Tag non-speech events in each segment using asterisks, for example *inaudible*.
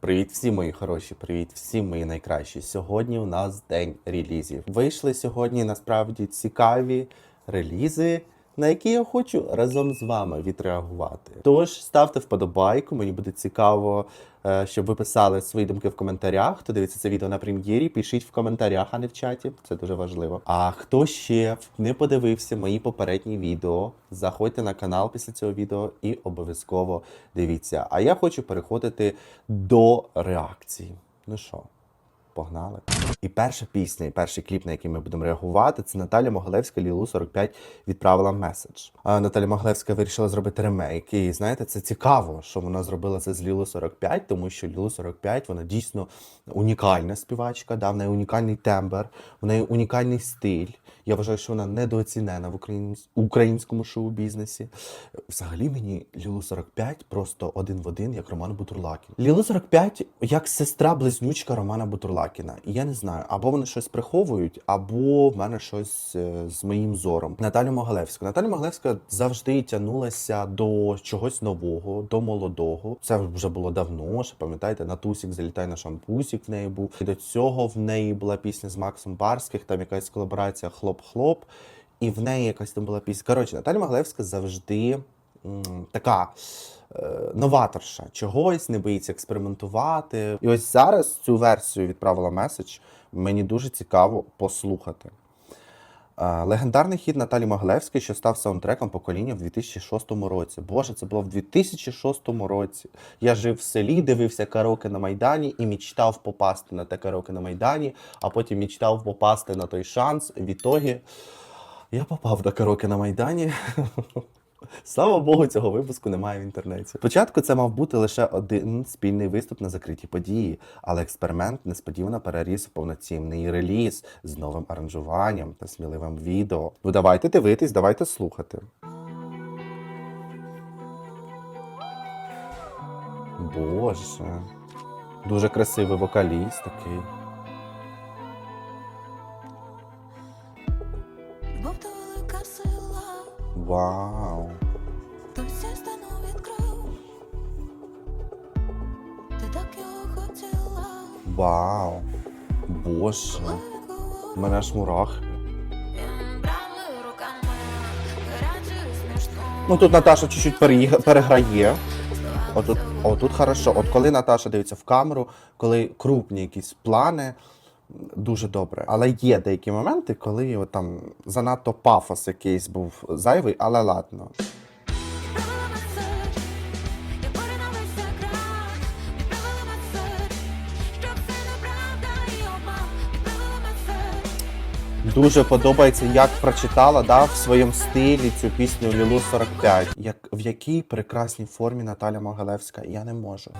Привіт всі мої хороші, привіт всі мої найкращі. Сьогодні у нас день релізів. Вийшли сьогодні насправді цікаві релізи, на які я хочу разом з вами відреагувати. Тож ставте вподобайку, мені буде цікаво, е, щоб ви писали свої думки в коментарях. Хто дивиться це відео на прем'єрі, пишіть в коментарях, а не в чаті. Це дуже важливо. А хто ще не подивився мої попередні відео, заходьте на канал після цього відео і обов'язково дивіться. А я хочу переходити до реакцій. Ну що? Погнали. І перша пісня, і перший кліп, на який ми будемо реагувати, це Наталя Могилевська Лілу 45 відправила меседж. А Наталя Могилевська вирішила зробити ремейк. І знаєте, це цікаво, що вона зробила це з Лілу 45, тому що Лілу 45 вона дійсно унікальна співачка, да, в неї унікальний тембр, в неї унікальний стиль. Я вважаю, що вона недооцінена в українському шоу-бізнесі. Взагалі мені Лілу 45 просто один в один, як Роман Бутурлакін. Лілу 45 як сестра-близнючка Романа Бутурлакіна. І я не знаю, або вони щось приховують, або в мене щось е, з моїм зором. Наталю Могилевську. Наталя Могилевська завжди тягнулася до чогось нового, до молодого. Це вже було давно. Ще пам'ятаєте, Натусік залітай на шампусік в неї був. І до цього в неї була пісня з Максом Барських, там якась колаборація Хлоп-хлоп. І в неї якась там була пісня. Коротше, Наталя Могилевська завжди така е, новаторша, чогось не боїться експериментувати. І ось зараз цю версію відправила меседж. Мені дуже цікаво послухати. Е, Легендарний хіт Наталі Могилевської, що став саундтреком покоління в 2006 році. Боже, це було в 2006 році. Я жив в селі, дивився караоке на Майдані і мечтав попасти на те караоке на Майдані, а потім мечтав попасти на той шанс. В ітогі я попав до караоке на Майдані. *laughs* Слава Богу, цього випуску немає в інтернеті. Спочатку це мав бути лише один спільний виступ на закритій події, але експеримент несподівано переріс в повноцінний реліз з новим аранжуванням та сміливим відео. Ну давайте дивитись, давайте слухати. Боже, дуже красивий вокаліст такий. Хотіла, Вау. Боже. мене аж мурах. Ну тут Наташа чуть-чуть переграє. Отут, отут хорошо. От коли Наташа дивиться в камеру, коли крупні якісь плани, дуже добре. Але є деякі моменти, коли от там занадто пафос якийсь був зайвий, але ладно. Дуже подобається, як прочитала да, в своєму стилі цю пісню Лілу 45. Як, в якій прекрасній формі Наталя Могилевська, я не можу.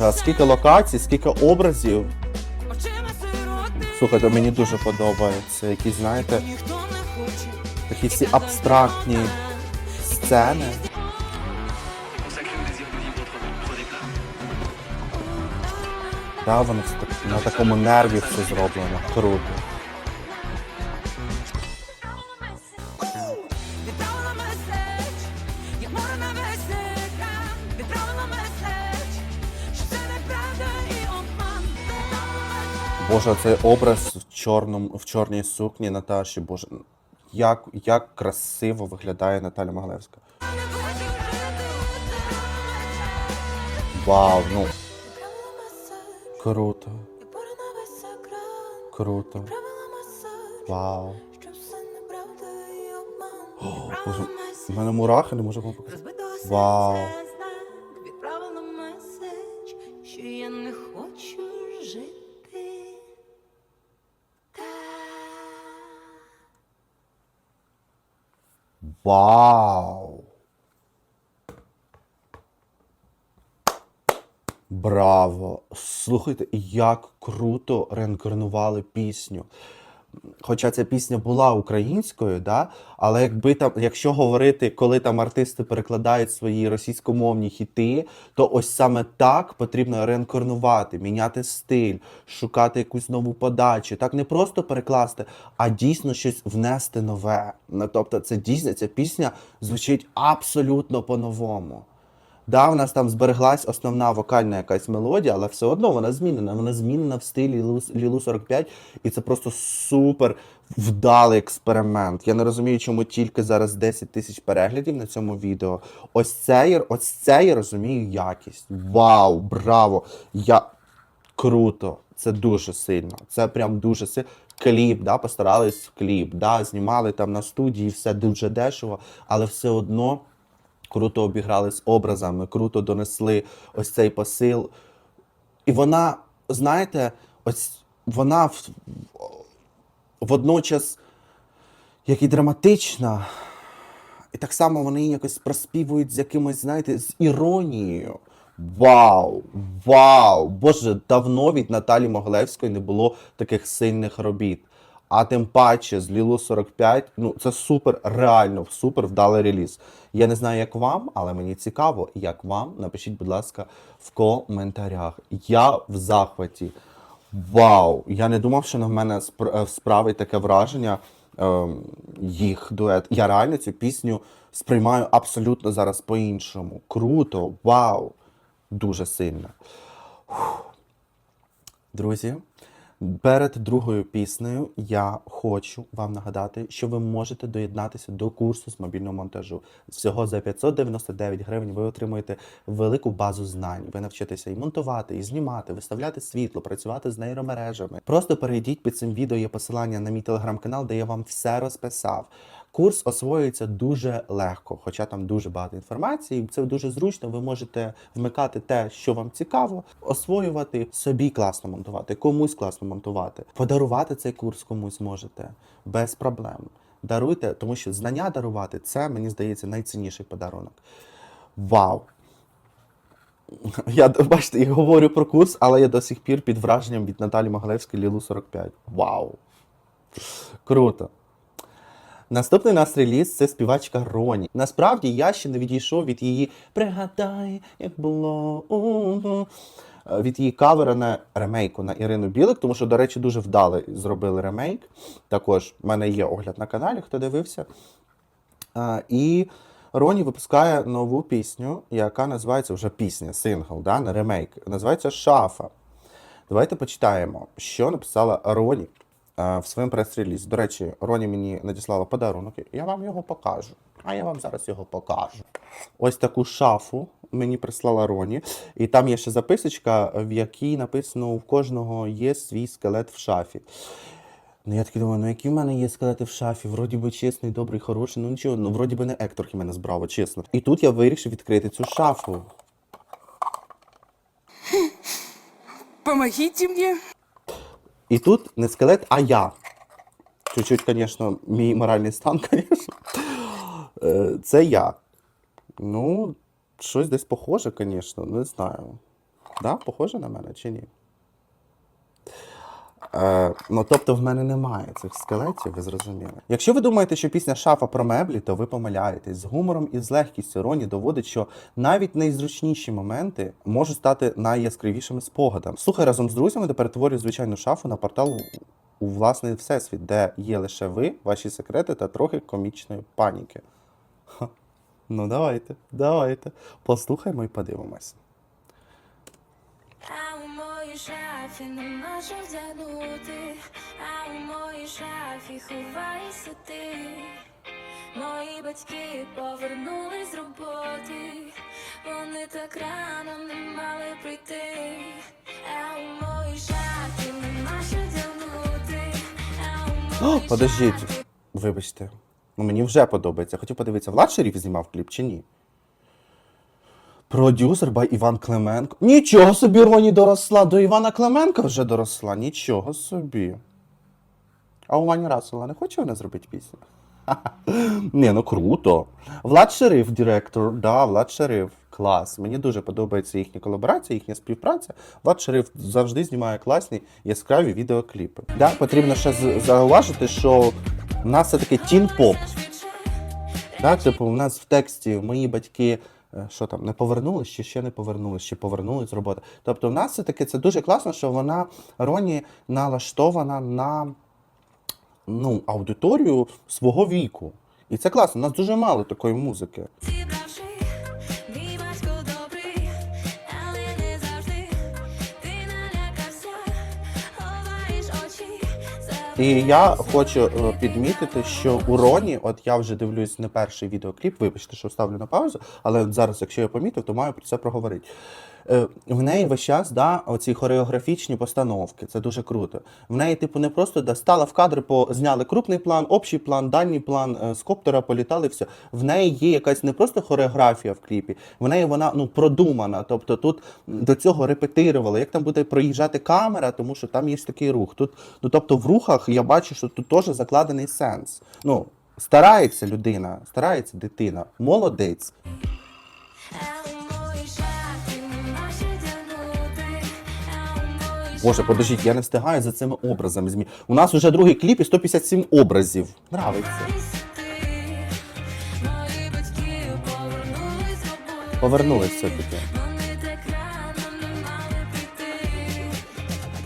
Боже, а скільки локацій, скільки образів. Слухайте, мені дуже подобається. Якісь, знаєте, такі всі абстрактні сцени. Да, воно так, на такому нерві все зроблено. Круто. Боже, цей образ в чорному, в чорній сукні Наташі. Боже, як, як красиво виглядає Наталя у тебе. Вау, ну круто, круто. Вау. в мене мурахи не можу показати. Вау. Вау! Браво! Слухайте, як круто реінкарнували пісню. Хоча ця пісня була українською, да? але якби там, якщо говорити, коли там артисти перекладають свої російськомовні хіти, то ось саме так потрібно реінкарнувати, міняти стиль, шукати якусь нову подачу. Так не просто перекласти, а дійсно щось внести нове. Ну, тобто, це дійсно ця пісня звучить абсолютно по-новому. Да, у нас там збереглась основна вокальна якась мелодія, але все одно вона змінена. Вона змінена в стилі Лілу 45, і це просто супер вдалий експеримент. Я не розумію, чому тільки зараз 10 тисяч переглядів на цьому відео. Ось це я, ось це я розумію якість. Вау, браво! Я круто. Це дуже сильно. Це прям дуже сильно. Кліп, да, постарались кліп, да, знімали там на студії, все дуже дешево, але все одно круто обіграли з образами, круто донесли ось цей посил. І вона, знаєте, ось вона в, водночас як і драматична, і так само вони якось проспівують з якимось, знаєте, з іронією. Вау! Вау! Боже, давно від Наталі Могилевської не було таких сильних робіт. А тим паче з Лілу 45, ну це супер, реально супер вдалий реліз. Я не знаю, як вам, але мені цікаво, як вам. Напишіть, будь ласка, в коментарях. Я в захваті. Вау! Я не думав, що на мене е, справить таке враження ем, їх дует. Я реально цю пісню сприймаю абсолютно зараз по-іншому. Круто, вау! Дуже сильно. Друзі, перед другою піснею я хочу вам нагадати, що ви можете доєднатися до курсу з мобільного монтажу. Всього за 599 гривень ви отримуєте велику базу знань. Ви навчитеся і монтувати, і знімати, виставляти світло, працювати з нейромережами. Просто перейдіть під цим відео є посилання на мій телеграм-канал, де я вам все розписав. Курс освоюється дуже легко, хоча там дуже багато інформації. Це дуже зручно. Ви можете вмикати те, що вам цікаво, освоювати собі класно монтувати, комусь класно монтувати, подарувати цей курс комусь можете без проблем. Даруйте, тому що знання дарувати це мені здається найцінніший подарунок. Вау! Я бачите, я говорю про курс, але я до сих пір під враженням від Наталі Могилевської Лілу 45. Вау! Круто! Наступний нас реліз це співачка Роні. Насправді я ще не відійшов від її Пригадай, як було у-у», е, від її кавера на ремейку на Ірину Білик, тому що, до речі, дуже вдало зробили ремейк. Також в мене є огляд на каналі, хто дивився. А, і Роні випускає нову пісню, яка називається вже пісня, сингл, да, не ремейк. Називається Шафа. Давайте почитаємо, що написала Роні в своєму прес-релізі. До речі, Роні мені надіслала подарунок. Я вам його покажу. А я вам зараз його покажу. Ось таку шафу мені прислала Роні. І там є ще записочка, в якій написано: у кожного є свій скелет в шафі. Ну я такий думаю, ну які в мене є скелети в шафі, вроді би чесний, добрий, хороший, ну нічого, ну вроді би не Ектор мене збраво, чесно. І тут я вирішив відкрити цю шафу. Помогите мне. І тут не скелет, а я. Чуть-чуть, звісно, мій моральний стан, *laughs* звісно. Е, Це я. Ну, щось десь похоже, звісно, не знаю. Да, похоже на мене чи ні? Е, ну, тобто в мене немає цих скелетів, ви зрозуміли. Якщо ви думаєте, що пісня шафа про меблі, то ви помиляєтесь. З гумором і з легкістю Роні доводить, що навіть найзручніші моменти можуть стати найяскравішими спогадами. Слухай разом з друзями, де перетворює звичайну шафу на портал у власний всесвіт, де є лише ви, ваші секрети та трохи комічної паніки. Ха. Ну, давайте, давайте. Послухаймо і подивимось. А у моїй шафі нема що вдягнути, а у моїй шафі ховаєшся ти. Мої батьки повернулись з роботи, вони так рано не мали прийти. А у моїй шафі нема що вдягнути, а у О, моїй подождіть, шафі вибачте. Ну, мені вже подобається. Хотів подивитися, Влад Шеріф знімав кліп чи ні? Продюсер бай Іван Клименко. Нічого собі Роні доросла. До Івана Клименка вже доросла. Нічого собі. А у Вані Расела не хоче вона зробити пісню? *laughs* Ні, ну круто. Влад Шериф, директор. Да, Влад Шериф. клас. Мені дуже подобається їхня колаборація, їхня співпраця. Влад Шериф завжди знімає класні яскраві відеокліпи. Да, потрібно ще зауважити, що в нас все таки тін-поп. Да, типу, у нас в тексті мої батьки. Е, Що там, не повернулись, чи ще не повернулись, чи повернулись з роботи. Тобто, в нас все-таки це дуже класно, що вона Роні налаштована на ну, аудиторію свого віку. І це класно. У нас дуже мало такої музики. І я хочу е, підмітити, що у Роні, от я вже дивлюсь не перший відеокліп, вибачте, що ставлю на паузу, але зараз, якщо я помітив, то маю про це проговорити. Е, В неї весь час да, оці хореографічні постановки, це дуже круто. В неї, типу, не просто да, стала в кадр, по, зняли крупний план, общий план, дальній план, е, з коптера політали, все. В неї є якась не просто хореографія в кліпі, в неї вона ну, продумана. Тобто тут до цього репетирували, як там буде проїжджати камера, тому що там є такий рух. Тут, ну, тобто в рухах я бачу, що тут теж закладений сенс. Ну, старається людина, старається дитина, молодець. Боже, подождіть, я не встигаю за цими образами. змі- У нас вже другий кліп і 157 образів. Нравиться. Повернулись все-таки.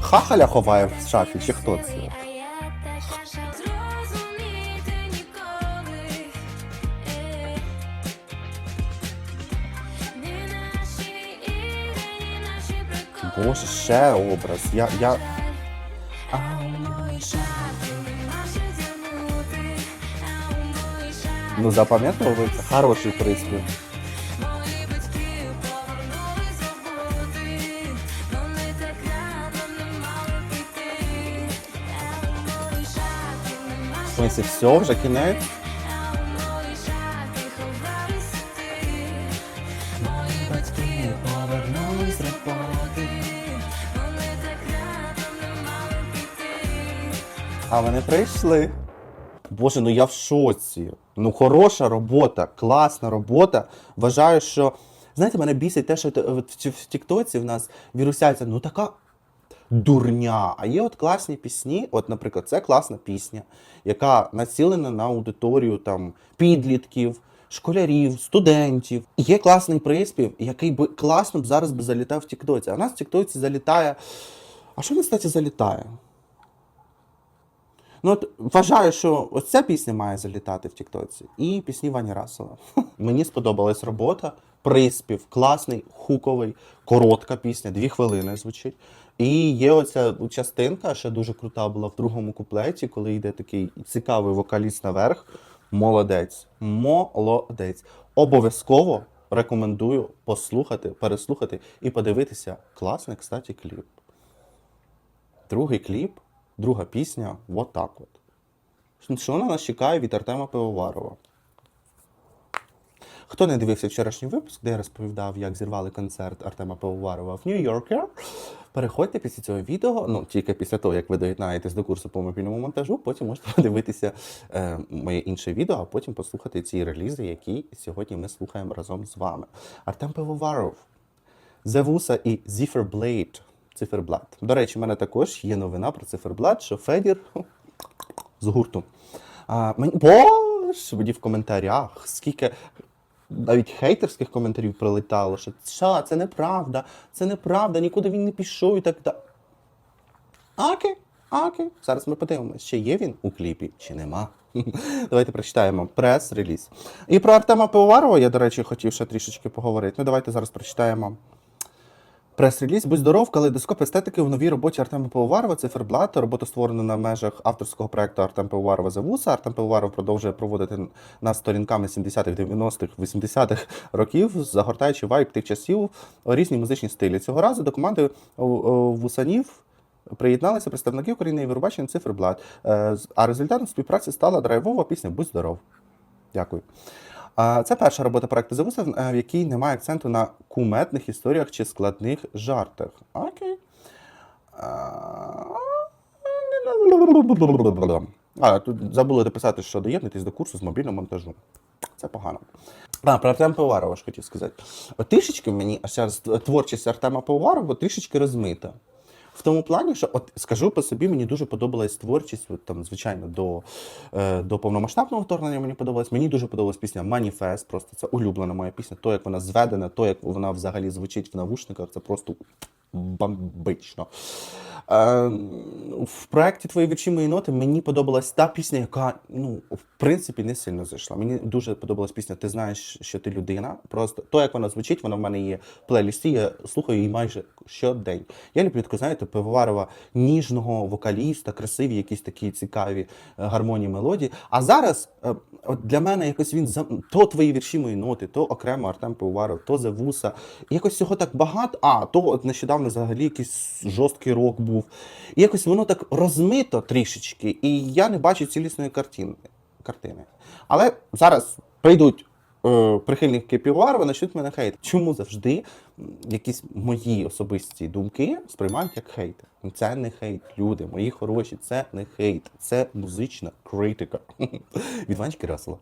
Хахаля ховає в шафі, чи хто це? Боже, ще образ. Я, я... Ну запам'ятали ви? Хороший приспів. В смысле, все, вже кінець? А вони прийшли. Боже, ну я в шоці. Ну, хороша робота, класна робота. Вважаю, що. Знаєте, мене бісить те, що в Тіктоці в нас вірусяться, ну така дурня. А є от класні пісні. От, наприклад, це класна пісня, яка націлена на аудиторію там підлітків, школярів, студентів. Є класний приспів, який би класно б зараз би залітав в Тіктоці. А в нас в Тіктоці залітає. А що в нас, кстати, залітає? Ну, от вважаю, що ось ця пісня має залітати в Тіктоці. І пісні Вані Расова. *laughs* Мені сподобалась робота, приспів, класний, хуковий, коротка пісня, дві хвилини звучить. І є оця частинка, ще дуже крута була в другому куплеті, коли йде такий цікавий вокаліст наверх. Молодець. Молодець. Обов'язково рекомендую послухати, переслухати і подивитися. Класний, кстати, кліп. Другий кліп, друга пісня, вот так от. Що на нас чекає від Артема Пивоварова? Хто не дивився вчорашній випуск, де я розповідав, як зірвали концерт Артема Пивоварова в Нью-Йоркер, переходьте після цього відео, ну тільки після того, як ви доєднаєтесь до курсу по мобільному монтажу, потім можете подивитися е, моє інше відео, а потім послухати ці релізи, які сьогодні ми слухаємо разом з вами. Артем Пивоваров, Зевуса і Зіферблейд. Циферблат. До речі, в мене також є новина про циферблат, що Федір *laughs* з гурту. А, мені, боже, мені в коментарях, скільки навіть хейтерських коментарів прилетало, що «Ша, це неправда, це неправда, нікуди він не пішов і так далі. Окей, окей. Зараз ми подивимося, чи є він у кліпі, чи нема. *laughs* Давайте прочитаємо прес-реліз. І про Артема Пивоварова я, до речі, хотів ще трішечки поговорити. Ну, давайте зараз прочитаємо. Прес-реліз Будь здоров, калейдоскоп естетики у новій роботі Артема Пивоварова, циферблат. Робота створена на межах авторського проекту Артем Пивоварова Завуса. Артем Пивоваров продовжує проводити нас сторінками 70-х, 90-х, 80-х років, загортаючи вайб тих часів у різні музичні стилі. Цього разу до команди вусанів. Приєдналися представники України і Євробачення циферблат. Е, А результатом співпраці стала драйвова пісня Будь здоров. Дякую. А, Це перша робота проекту Завуса, в якій немає акценту на кумедних історіях чи складних жартах. Окей. А, тут забули дописати, що доєднуйтесь до курсу з мобільного монтажу. Це погано. А, про Артема Пивоварова ж хотів сказати. От трішечки мені аж зараз творчість Артема Пивоварова трішечки розмита. В тому плані, що от скажу по собі, мені дуже подобалась творчість. От, там, звичайно, до, е, до повномасштабного вторгнення мені подобалась. Мені дуже подобалась пісня Маніфест. Просто це улюблена моя пісня. То, як вона зведена, то, як вона взагалі звучить в навушниках, це просто бомбично. В проєкті Твої вірші мої ноти мені подобалась та пісня, яка ну, в принципі не сильно зайшла. Мені дуже подобалась пісня Ти знаєш, що ти людина. Просто то, як вона звучить, вона в мене є в плейлісті, я слухаю її майже щодень. Я люблю таку, знаєте, пивоварова ніжного вокаліста, красиві, якісь такі цікаві е, гармонії мелодії. А зараз е, от для мене якось він за то твої вірші мої ноти, то окремо Артем Пивоваров, то Зевуса. Якось цього так багато. А, то от нещодавно взагалі якийсь жорсткий рок був. І якось воно так розмито трішечки, і я не бачу цілісної картини. картини. Але зараз прийдуть е, прихильники Півоварова, почнуть мене хейт. Чому завжди якісь мої особисті думки сприймають як хейт? Це не хейт, люди, мої хороші, це не хейт, це музична критика. *laughs* Від Ванечки Расела.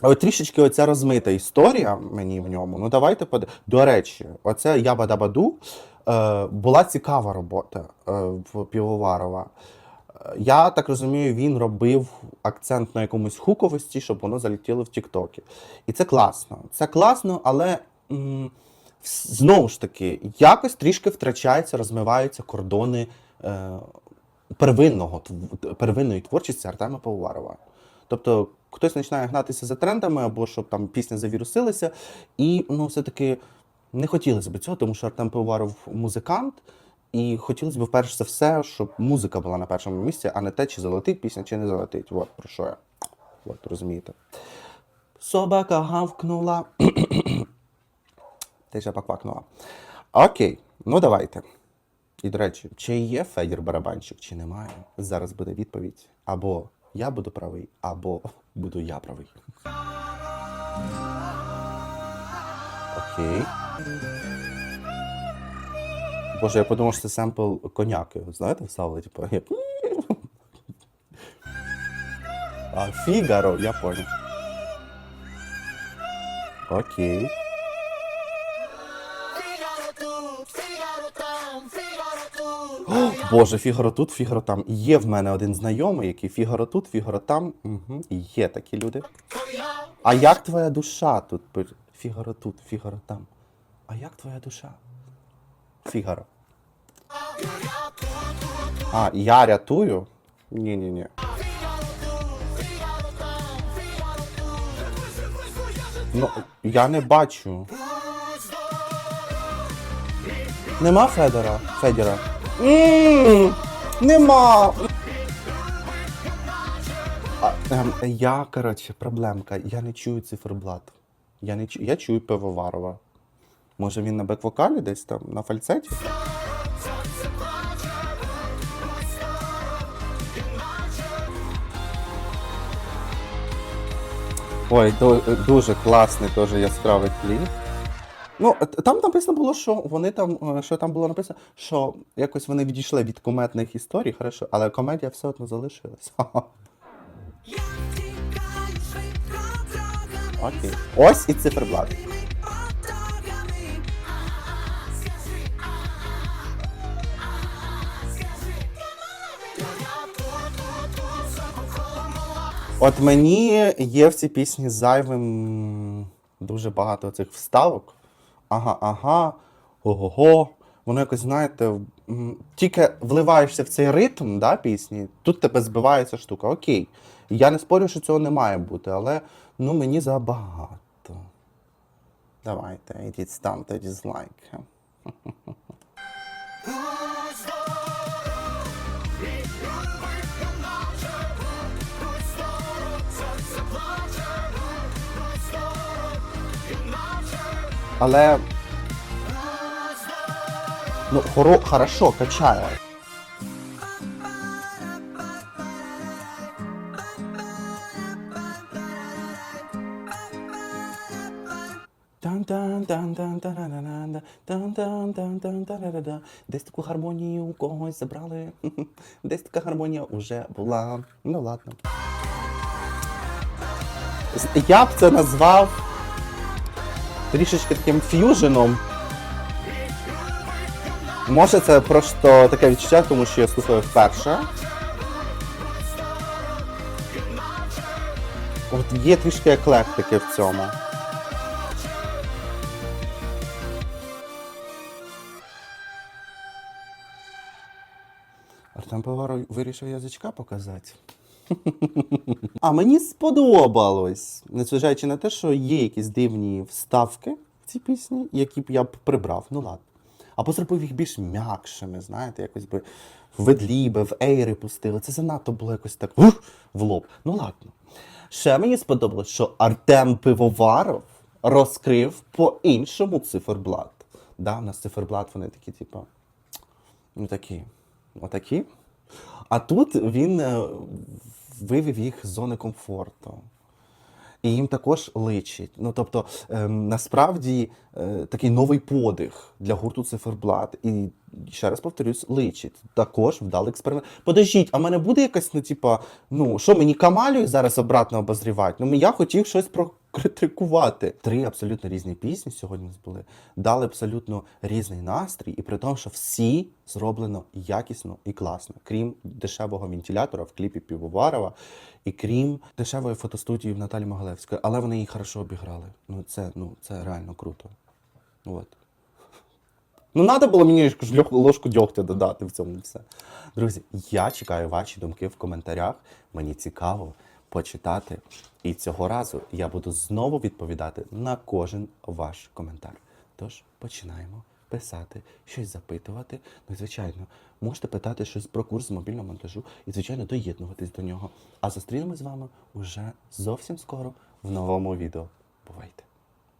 Але трішечки оця розмита історія мені в ньому. Ну давайте под... До речі, оце Ябадабаду е, була цікава робота е, в Півоварова. Е, Я так розумію, він робив акцент на якомусь хуковості, щоб воно залетіло в Тіктокі. І це класно. Це класно, але м, знову ж таки, якось трішки втрачаються, розмиваються кордони е, первинного, первинної творчості Артема Пивоварова. Тобто хтось починає гнатися за трендами, або щоб там пісня завірусилася, і ну, все-таки не хотілося б цього, тому що Артем Пивоваров музикант, і хотілося б перш за все, щоб музика була на першому місці, а не те, чи залетить пісня, чи не залетить. От про що я. От, розумієте. Собака гавкнула. Ти жаба квакнула. Окей, ну давайте. І, до речі, чи є Федір барабанщик, чи немає? Зараз буде відповідь. Або я буду правий, або буду я правий. Окей. Боже, я подумав, що це семпл коняки. Знаєте, вставили, типу, як. Фігаро, я понял. Окей. Боже, Фігаро тут, Фігаро там. Є в мене один знайомий, який Фігаро тут, Фігаро там. Угу. Є такі люди. А як твоя душа тут? Фігаро тут, Фігаро там. А як твоя душа? Фігаро. А, я рятую? Ні-ні-ні. Ну, я не бачу. Нема Федора? Федора? М нема. А, ем, я, коротше, проблемка. Я не чую циферблат. Я не чую. Я чую Пивоварова. Може він на бек-вокалі десь там на фальцеті? Ой, до- дуже класний, дуже яскравий кліп. Ну, там написано було, що вони там, е, що там було написано, що якось вони відійшли від кометних історій, хорошо, але комедія все одно залишилась. Я тікаю швидко дорогами, Окей. Ось і циферблат. От мені є в цій пісні зайвим дуже багато цих вставок. Ага, ага, ого-го. Воно якось, знаєте, тільки вливаєшся в цей ритм да, пісні, тут тебе збиває ця штука. Окей. Я не спорю, що цього не має бути, але ну мені забагато. Давайте, ідіть ставте дізлайк. але ну, хоро, хорошо качає. Десь таку гармонію у когось забрали. Десь така гармонія вже була. Ну ладно. Я б це назвав трішечки таким ф'юженом. Може, це просто таке відчуття, тому що я слухаю вперше. От є трішки еклектики в цьому. Артем Поваро вирішив язичка показати. *laughs* А мені сподобалось, незважаючи на те, що є якісь дивні вставки в цій пісні, які б я б прибрав. Ну ладно. Або зробив їх більш м'якшими, знаєте, якось би в ведліби, в ейри пустили. Це занадто було якось так ух, в лоб. Ну ладно. Ще мені сподобалось, що Артем Пивоваров розкрив по-іншому циферблат. Да, у нас циферблат, вони такі, типу, ну такі, отакі. А тут він е, вивів їх з зони комфорту. І їм також личить. Ну тобто, ем, насправді е, такий новий подих для гурту циферблат. І ще раз повторюсь, личить. Також вдалий експеримент. Подождіть, а в мене буде якась, ну, типа, ну що мені Камалю зараз обратно обозрівати? Ну я хотів щось прокритикувати. Три абсолютно різні пісні сьогодні були. Дали абсолютно різний настрій, і при тому, що всі зроблено якісно і класно, крім дешевого вентилятора в кліпі Півоварова, і крім дешевої фотостудії в Наталі Могалевської. Але вони її хорошо обіграли. Ну це, ну, це реально круто. От. Ну, треба було мені ложку дьогтя додати в цьому все. Друзі, я чекаю ваші думки в коментарях. Мені цікаво почитати. І цього разу я буду знову відповідати на кожен ваш коментар. Тож починаємо писати, щось запитувати. Ну, звичайно, можете питати щось про курс мобільного монтажу і, звичайно, доєднуватись до нього. А зустрінемось з вами уже зовсім скоро в новому відео. Бувайте!